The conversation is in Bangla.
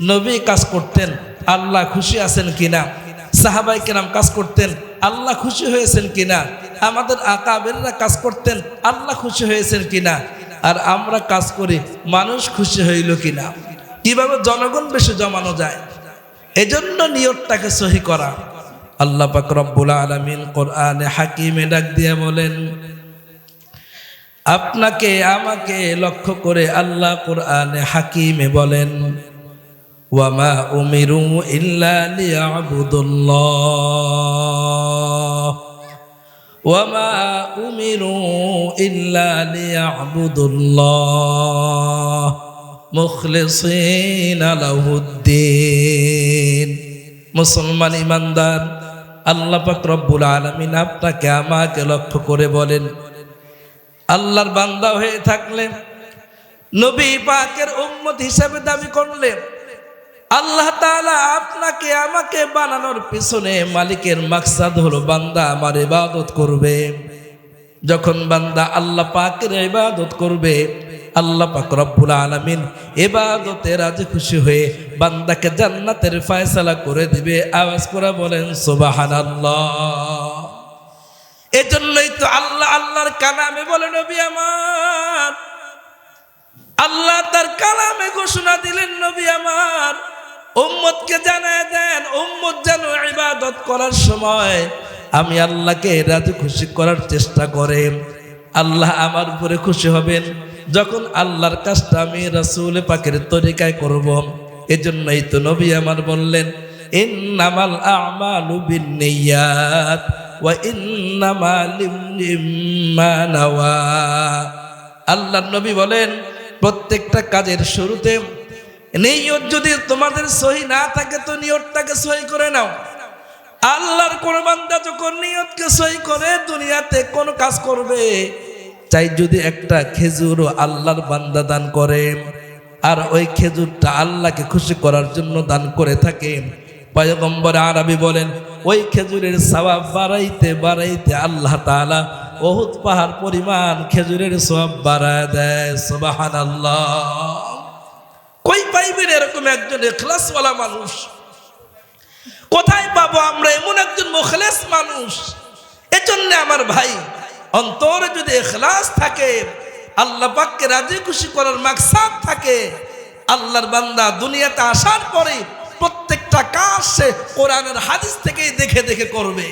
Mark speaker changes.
Speaker 1: নবী কাজ করতেন, আল্লাহ খুশি আছেন কিনা? সাহাবাই কেরাম কাজ করতেন, আল্লাহ খুশি হয়েছেন কিনা? আমাদের আকাবেররা কাজ করতেন, আল্লাহ খুশি হয়েছেন কিনা? আর আমরা কাজ করি, মানুষ খুশি হইল কিনা? কীভাবে জনগণ বেশি জমানো যায়? এজন্য নিয়তটাকে সহি করা। আল্লাহ পাক আলামিন কোরআনে হাকিমে ডাক দিয়ে বলেন, আপনাকে, আমাকে লক্ষ্য করে আল্লাহ কোরআনে হাকিমে বলেন ওয়ামা উমিরু ইল্লা লিয়াবুদুল্লাহ। ওয়ামা উমিরু ইল্লা লিয়াবুদুল্লাহ। মুখলিসিনা লাহুদ্দিন। মুসলমান ইমানদার, আল্লাহ পাক রব্বুল আলামিন আপনাকে, আমাকে লক্ষ্য করে বলেন, আল্লাহর বান্দা হয়ে থাকলে, নবী পাকের উম্মত হিসাবে দাবি করলে আল্লাহ তাআলা আপনাকে, আমাকে বানানোর পিছনে মালিকের মাকসাদ হলো বান্দা আমার ইবাদত করবে। যখন বান্দা আল্লাহ পাকের ইবাদত করবে, আল্লাহ পাক রব্বুল আলামিন ইবাদতে রাজি খুশি হয়ে বান্দাকে জান্নাতের ফয়সালা করে দিবে। আওয়াজ করে বলেন, সুবহানাল্লাহ। এজন্যই তো আল্লাহ আল্লাহর কালামে বলে, নবী আমার। আল্লাহ তার কালামে ঘোষণা দিলেন, নবী আমার। ইবাদত করার সময় আমি আল্লাহকে রাজি খুশি করার চেষ্টা করে আল্লাহ আমার উপরে খুশি হবেন। যখন আল্লাহর কাজটা আমি রাসূল পাকের তরিকায় করব, এজন্যই তো নবী আমার বললেন ওয়া নবী বলেন, প্রত্যেকটা কাজের শুরুতে নিয়ত যদি তোমাদের সহি না থাকে, তো নিয়তটাকে সহি করে নাও। আল্লাহর কোন বান্দা যখন নিয়তকে সই করে, দুনিয়াতে কোন কাজ করবে চাই যদি একটা খেজুরও আল্লাহর বান্দা দান করে, আর ওই খেজুরটা আল্লাহকে খুশি করার জন্য দান করে থাকে, পয়গম্বর আরবি বলেন, ওই খেজুরের সওয়াব বাড়াইতে বাড়াইতে আল্লাহ তাআলা বহুত পাহাড় পরিমাণ খেজুরের সওয়াব বাড়ায় দেয়, সুবহানাল্লাহ। কই পাইবেন এরকম একজন এখলাসওয়ালা মানুষ? কোথায় পাবো আমরা? এমন একজন মুখলেস মানুষ। এজন্য আমার ভাই, অন্তরে যদি এখলাস থাকে, আল্লাহ পাককে রাজি খুশি করার মাকসাদ থাকে, আল্লাহর বান্দা দুনিয়াতে আসার পরে প্রত্যেকটা কাজ সে কোরআনের হাদিস থেকেই দেখে দেখে করবে।